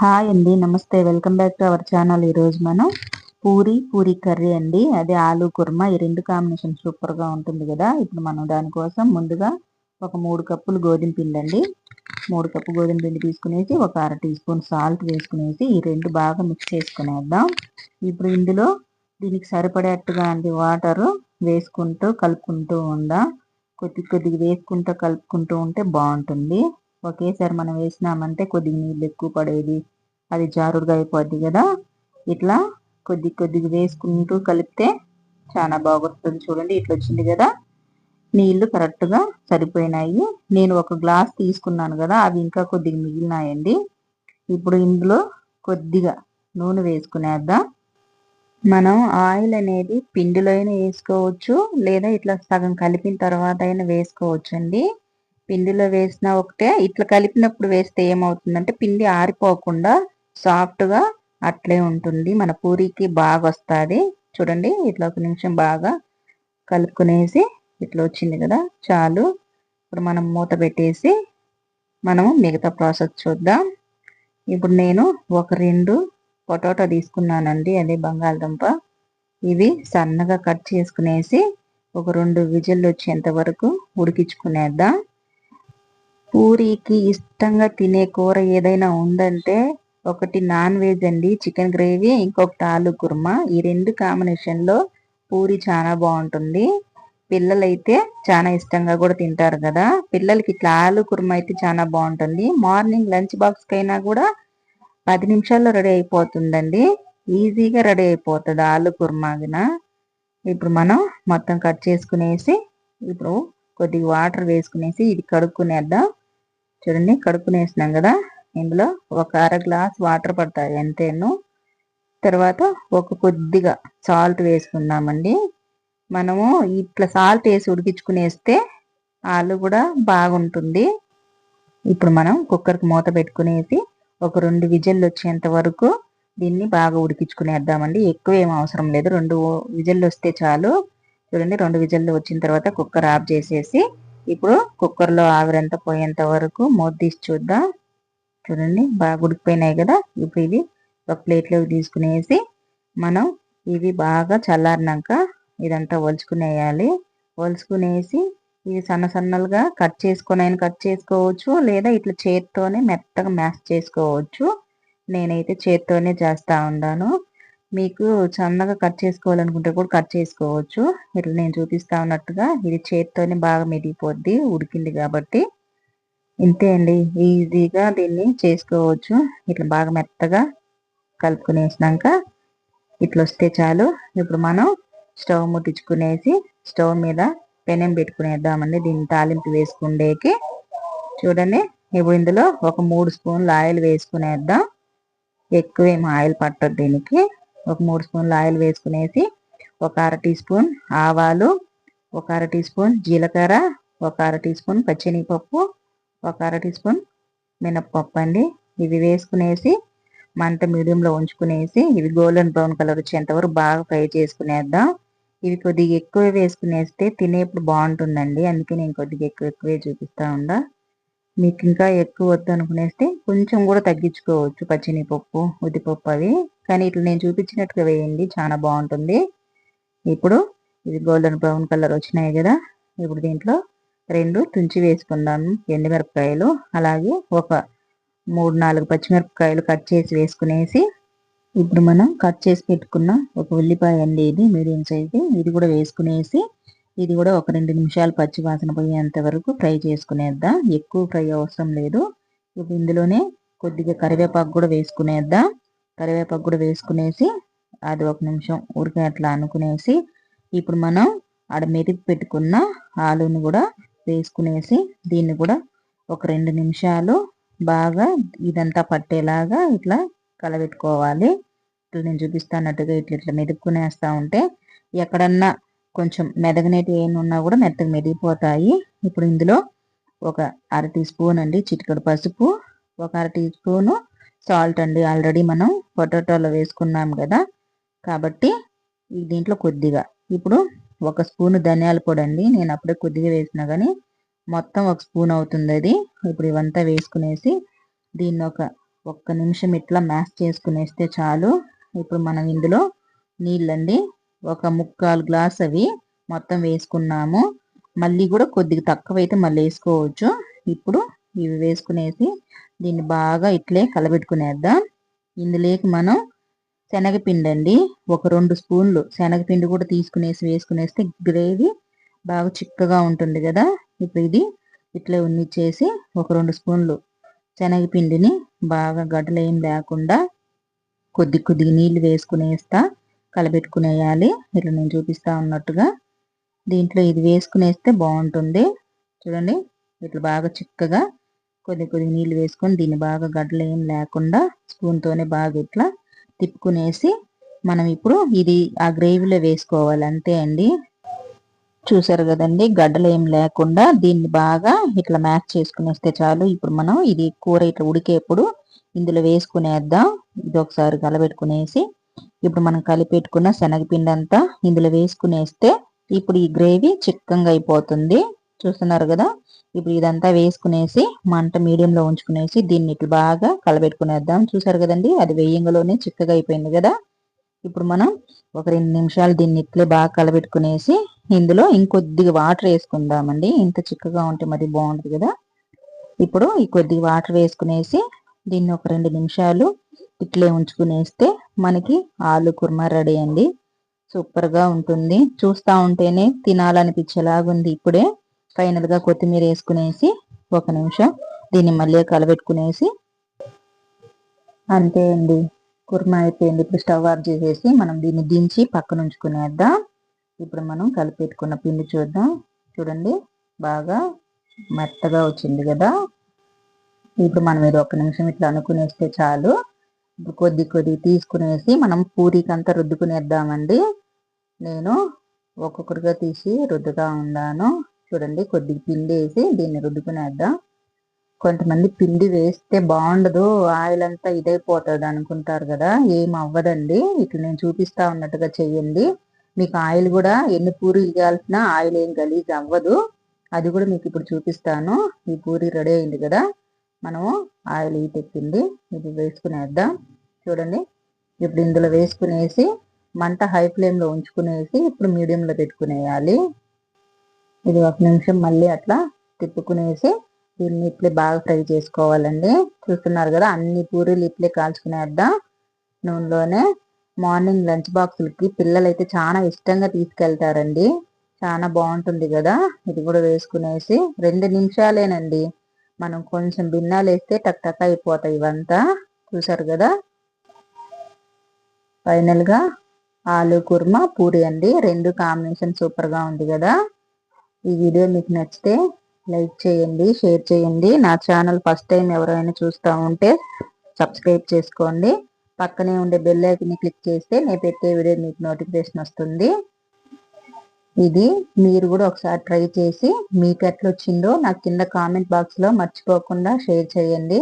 Hi అండి namaste. Welcome back to our channel. ఈరోజు మనం పూరి పూరి కర్రీ అండి. అదే ఆలు కుర్మా ఈ రెండు కాంబినేషన్ సూపర్గా ఉంటుంది కదా. ఇప్పుడు మనం దానికోసం ముందుగా ఒక మూడు కప్పులు గోధుమ పిండి అండి. మూడు కప్పు గోధుమ పిండి తీసుకునేసి ఒక అర టీ స్పూన్ సాల్ట్ వేసుకునేసి ఈ రెండు బాగా మిక్స్ చేసుకునేద్దాం. ఇప్పుడు ఇందులో దీనికి సరిపడేట్టుగా అండి వాటరు వేసుకుంటూ కలుపుకుంటూ ఉందా. కొద్ది కొద్దిగా వేసుకుంటూ కలుపుకుంటూ ఉంటే బాగుంటుంది. ఒకేసారి మనం వేసినామంటే కొద్దిగా నీళ్ళు ఎక్కువ పడేది అది జారుడుగా అయిపోద్ది కదా. ఇట్లా కొద్ది కొద్దిగా వేసుకుంటూ కలిపితే చాలా బాగుంటుంది చూడండి ఇట్లా వచ్చింది కదా. నీళ్ళు కరెక్ట్గా సరిపోయినాయి. నేను ఒక గ్లాస్ తీసుకున్నాను కదా అవి ఇంకా కొద్దిగా మిగిలినాయండి. ఇప్పుడు ఇందులో కొద్దిగా నూనె వేసుకునేద్దాం. మనం ఆయిల్ అనేది పిండిలో అయినా వేసుకోవచ్చు లేదా ఇట్లా సగం కలిపిన తర్వాత అయినా వేసుకోవచ్చు అండి పిండిలో వేసిన ఒకటే ఇట్లా కలిపినప్పుడు వేస్తే ఏమవుతుందంటే పిండి ఆరిపోకుండా సాఫ్ట్గా అట్లే ఉంటుంది. మన పూరికి బాగా వస్తుంది చూడండి ఇట్లా ఒక నిమిషం బాగా కలుపుకునేసి ఇట్లా వచ్చింది కదా చాలు. ఇప్పుడు మనం మూత పెట్టేసి మనము మిగతా ప్రాసెస్ చూద్దాం. ఇప్పుడు నేను ఒక రెండు పొటాటో తీసుకున్నానండి అదే బంగాళదుంప. ఇవి సన్నగా కట్ చేసుకునేసి ఒక రెండు విజిల్లు వచ్చేంత వరకు ఉడికించుకునేద్దాం. పూరికి ఇష్టంగా తినే కూర ఏదైనా ఉందంటే ఒకటి నాన్ వెజ్ అండి చికెన్ గ్రేవీ ఇంకొకటి ఆలు కుర్మా. ఈ రెండు కాంబినేషన్లో పూరి చాలా బాగుంటుంది. పిల్లలైతే చాలా ఇష్టంగా కూడా తింటారు కదా. పిల్లలకి ఇట్లా ఆలు కుర్మా అయితే చాలా బాగుంటుంది. మార్నింగ్ లంచ్ బాక్స్ అయినా కూడా పది నిమిషాల్లో రెడీ అయిపోతుందండి. ఈజీగా రెడీ అయిపోతుంది ఆలు కుర్మాగిన ఇప్పుడు మనం మొత్తం కట్ చేసుకునేసి ఇప్పుడు కొద్దిగా వాటర్ వేసుకునేసి ఇది కడుక్కునేద్దాం. చూడండి కడుక్కుని వేసినాం కదా. ఇందులో ఒక అర గ్లాస్ వాటర్ పడతాయి ఎంతేను. తర్వాత ఒక కొద్దిగా సాల్ట్ వేసుకుందామండి. మనము ఇట్లా సాల్ట్ వేసి ఉడికించుకునేస్తే ఆలు కూడా బాగుంటుంది. ఇప్పుడు మనం కుక్కర్కి మూత పెట్టుకునేసి ఒక రెండు విజిల్లు వచ్చేంత వరకు దీన్ని బాగా ఉడికించుకునేద్దామండి. ఎక్కువ ఏం అవసరం లేదు. రెండు విజిల్లు వస్తే చాలు. చూడండి రెండు విజిల్లు వచ్చిన తర్వాత కుక్కర్ ఆఫ్ చేసేసి ఇప్పుడు కుక్కర్లో ఆవిరంతా పోయేంత వరకు మూత తీసి చూద్దాం. చూడండి బాగా ఉడికిపోయినాయి కదా. ఇప్పుడు ఇవి ఒక ప్లేట్లోకి తీసుకునేసి మనం ఇవి బాగా చల్లారినాక ఇదంతా ఒలుచుకునేయాలి. ఒలుచుకునేసి ఇవి సన్న సన్నలుగా కట్ చేసుకొని కట్ చేసుకోవచ్చు లేదా ఇట్లా చేత్తోనే మెత్తగా మ్యాష్ చేసుకోవచ్చు. నేనైతే చేత్తోనే చేస్తూ ఉన్నాను మీకు చందగా కట్ చేసుకోవాలనుకుంటే కూడా కట్ చేసుకోవచ్చు. ఇట్లా నేను చూపిస్తా ఉన్నట్టుగా ఇది చేతితోనే బాగా మెదిగిపోద్ది ఉడికింది కాబట్టి. ఇంతే అండి ఈజీగా దీన్ని చేసుకోవచ్చు. ఇట్లా బాగా మెత్తగా కలుపుకునేసినాక ఇట్లా వస్తే చాలు. ఇప్పుడు మనం స్టవ్ ముట్టించుకునేసి స్టవ్ మీద పెనం పెట్టుకునేద్దామండి. దీన్ని తాలింపు వేసుకుండేకి చూడండి. ఇప్పుడు ఇందులో ఒక మూడు స్పూన్లు ఆయిల్ వేసుకునేద్దాం. ఎక్కువేం ఆయిల్ పట్టదు దీనికి. ఒక మూడు స్పూన్లు ఆయిల్ వేసుకునేసి ఒక అర టీ స్పూన్ ఆవాలు ఒక అర టీ స్పూన్ జీలకర్ర ఒక అర టీ స్పూన్ పచ్చినిపప్పు ఒక అర టీ స్పూన్ మినప్పప్పు అండి. ఇవి వేసుకునేసి మంట మీడియంలో ఉంచుకునేసి ఇవి గోల్డెన్ బ్రౌన్ కలర్ వచ్చేంతవరకు బాగా ఫ్రై చేసుకునేద్దాం. ఇవి కొద్దిగా ఎక్కువ వేసుకునేస్తే తినేప్పుడు బాగుంటుందండి. అందుకే నేను కొద్దిగా ఎక్కువ ఎక్కువే చూపిస్తా ఉండా. మీకు ఇంకా ఎక్కువ వద్దు అనుకునేస్తే కొంచెం కూడా తగ్గించుకోవచ్చు పచ్చినిపప్పు ఉద్దిపప్పు అవి. కానీ ఇట్లా నేను చూపించినట్టుగా వేయండి. చాలా బాగుంటుంది. ఇప్పుడు ఇది గోల్డెన్ బ్రౌన్ కలర్ వచ్చినాయి కదా. ఇప్పుడు దీంట్లో రెండు తుంచి వేసుకుందాము ఎండుమిరపకాయలు. అలాగే ఒక మూడు నాలుగు పచ్చిమిరపకాయలు కట్ చేసి వేసుకునేసి ఇప్పుడు మనం కట్ చేసి పెట్టుకున్న ఒక ఉల్లిపాయ అండి ఇది మీడియం సైజు. ఇది కూడా వేసుకునేసి ఇది కూడా ఒక రెండు నిమిషాలు పచ్చి వాసన పోయేంత వరకు ఫ్రై చేసుకునేద్దాం. ఎక్కువ ఫ్రై అవసరం లేదు. ఇప్పుడు ఇందులోనే కొద్దిగా కరివేపాకు కూడా వేసుకునేద్దాం. కరివేపాకు కూడా వేసుకునేసి అది ఒక నిమిషం ఊరికే అట్లా అనుకునేసి ఇప్పుడు మనం ఆడ మెరుగు పెట్టుకున్న ఆలుని కూడా వేసుకునేసి దీన్ని కూడా ఒక రెండు నిమిషాలు బాగా ఇదంతా పట్టేలాగా ఇట్లా కలబెట్టుకోవాలి. ఇట్లా నేను చూపిస్తానట్టుగా ఇట్లా ఇట్లా మెదుక్కునేస్తా ఉంటే ఎక్కడన్నా కొంచెం మెదగనేటి ఏమున్నా కూడా మెత్తగా మెదిగిపోతాయి. ఇప్పుడు ఇందులో ఒక అర టీ స్పూన్ అండి చిటికడు పసుపు ఒక అర టీ స్పూను సాల్ట్ అండి. ఆల్రెడీ మనం పొటాటోలో వేసుకున్నాం కదా. కాబట్టి దీంట్లో కొద్దిగా. ఇప్పుడు ఒక స్పూన్ ధనియాల పొడి అండి. నేను అప్పుడే కొద్దిగా వేసినా కానీ మొత్తం ఒక స్పూన్ అవుతుంది అది. ఇప్పుడు ఇవంతా వేసుకునేసి దీన్ని ఒక ఒక్క నిమిషం ఇట్లా మ్యాష్ చేసుకునేస్తే చాలు. ఇప్పుడు మనం ఇందులో నీళ్ళండి. ఒక ముక్కాలు గ్లాస్ అవి మొత్తం వేసుకున్నాము. మళ్ళీ కూడా కొద్దిగా తక్కువ అయితే మళ్ళీ వేసుకోవచ్చు. ఇప్పుడు ఇవి వేసుకునేసి దీన్ని బాగా ఇట్లే కలబెట్టుకునేద్దాం. ఇందులోకి మనం శనగపిండి అండి ఒక రెండు స్పూన్లు శనగపిండి కూడా తీసుకునేసి వేసుకునేస్తే గ్రేవీ బాగా చిక్కగా ఉంటుంది కదా. ఇప్పుడు ఇది ఇట్లా ఉన్నిచ్చేసి ఒక రెండు స్పూన్లు శనగపిండిని బాగా గడ్డలు లేకుండా కొద్ది కొద్దిగా నీళ్ళు వేసుకునేస్తా కలబెట్టుకునేయాలి. ఇట్లా నేను చూపిస్తా ఉన్నట్టుగా. దీంట్లో ఇది వేసుకునేస్తే బాగుంటుంది. చూడండి ఇట్లా బాగా చిక్కగా కొద్ది కొద్ది నీళ్ళు వేసుకొని దీన్ని బాగా గడ్డలు ఏం లేకుండా స్పూన్తోనే బాగా ఇట్లా తిప్పుకునేసి మనం ఇప్పుడు ఇది ఆ గ్రేవీలో వేసుకోవాలి. అంతే అండి. చూసారు కదండి? గడ్డలు ఏం లేకుండా దీన్ని బాగా ఇట్లా మ్యాచ్ చేసుకునేస్తే చాలు. ఇప్పుడు మనం ఇది కూర ఇట్లా ఉడికేప్పుడు ఇందులో వేసుకునేద్దాం. ఇది ఒకసారి కలబెట్టుకునేసి ఇప్పుడు మనం కలిపెట్టుకున్న శనగపిండి అంతా ఇందులో వేసుకునేస్తే ఇప్పుడు ఈ గ్రేవీ చిక్కంగా అయిపోతుంది. చూస్తున్నారు కదా? ఇప్పుడు ఇదంతా వేసుకునేసి మంట మీడియంలో ఉంచుకునేసి దీన్ని ఇట్లా బాగా కలబెట్టుకునేద్దాం. చూసారు కదండి? అది వేయంగలోనే చిక్కగా అయిపోయింది కదా? ఇప్పుడు మనం ఒక రెండు నిమిషాలు దీన్ని ఇట్లే బాగా కలబెట్టుకునేసి ఇందులో ఇంకొద్దిగా వాటర్ వేసుకుందామండి. ఇంత చిక్కగా ఉంటే మరి బాగుంటుంది కదా? ఇప్పుడు ఈ కొద్దిగా వాటర్ వేసుకునేసి దీన్ని ఒక రెండు నిమిషాలు ఇట్లే ఉంచుకునేస్తే మనకి ఆలు కుర్మా రెడీ అండి. సూపర్గా ఉంటుంది. చూస్తూ ఉంటేనే తినాలనిపించేలాగుంది ఇప్పుడే. ఫైనల్గా కొత్తిమీర వేసుకునేసి ఒక నిమిషం దీన్ని మళ్ళీ కలబెట్టుకునేసి అంతే అండి. కుర్మా అయిపోయింది. ఇప్పుడు స్టవ్ ఆఫ్ చేసేసి మనం దీన్ని దించి పక్కన ఉంచుకునేద్దాం. ఇప్పుడు మనం కలిపెట్టుకున్న పిండి చూద్దాం. చూడండి బాగా మెత్తగా వచ్చింది కదా. ఇప్పుడు మనం ఇది ఒక నిమిషం ఇట్లా అనుకునేస్తే చాలు. ఇప్పుడు కొద్ది కొద్ది తీసుకునేసి మనం పూరీకి అంతా రుద్దుకునేద్దామండి. నేను ఒక్కొక్కటిగా తీసి రుద్దుగా ఉన్నాను. చూడండి కొద్దిగా పిండి వేసి దీన్ని రుద్దుకునేద్దాం. కొంతమంది పిండి వేస్తే బాగుండదు ఆయిల్ అంతా ఇదైపోతుంది అనుకుంటారు కదా ఏం అవ్వదండి. ఇట్లా నేను చూపిస్తా ఉన్నట్టుగా చెయ్యండి. మీకు ఆయిల్ కూడా ఎన్ని పూరీలు చేయాల్సిన ఆయిల్ ఏం గలీజ్ అవ్వదు. అది కూడా మీకు ఇప్పుడు చూపిస్తాను. ఈ పూరి రెడీ అయింది కదా మనము ఆయిల్ ఈ తెప్పింది ఇది వేసుకునేద్దాం. చూడండి ఇప్పుడు ఇందులో వేసుకునేసి మంట హై ఫ్లేమ్లో ఉంచుకునేసి ఇప్పుడు మీడియంలో పెట్టుకునేయాలి. ఇది ఒక నిమిషం మళ్ళీ అట్లా తిప్పుకునేసి దీన్ని ఇట్లే బాగా ఫ్రై చేసుకోవాలండి. చూస్తున్నారు కదా అన్ని పూరీలు ఇట్లే కాల్చుకునేద్దాం నూనెలోనే. మార్నింగ్ లంచ్ బాక్సులకి పిల్లలు అయితే చాలా ఇష్టంగా తీసుకెళ్తారండి. చాలా బాగుంటుంది కదా ఇది కూడా వేసుకునేసి. రెండు నిమిషాలేనండి. మనం కొంచెం బిన్నాలు వేస్తే టక్ టక్ అయిపోతాయి ఇవంతా. చూసారు కదా? ఫైనల్గా ఆలు కుర్మా పూరి అండి. రెండు కాంబినేషన్ సూపర్గా ఉంది కదా. ఈ వీడియో మీకు నచ్చితే లైక్ చేయండి షేర్ చేయండి. నా ఛానల్ ఫస్ట్ టైం ఎవరైనా చూస్తూ ఉంటే సబ్స్క్రైబ్ చేసుకోండి. పక్కనే ఉండే బెల్ ఐకన్ని క్లిక్ చేస్తే నేను పెట్టే వీడియో మీకు నోటిఫికేషన్ వస్తుంది. ఇది మీరు కూడా ఒకసారి ట్రై చేసి మీకు ఎట్లా వచ్చిందో నాకు కింద కామెంట్ బాక్స్లో మర్చిపోకుండా షేర్ చేయండి.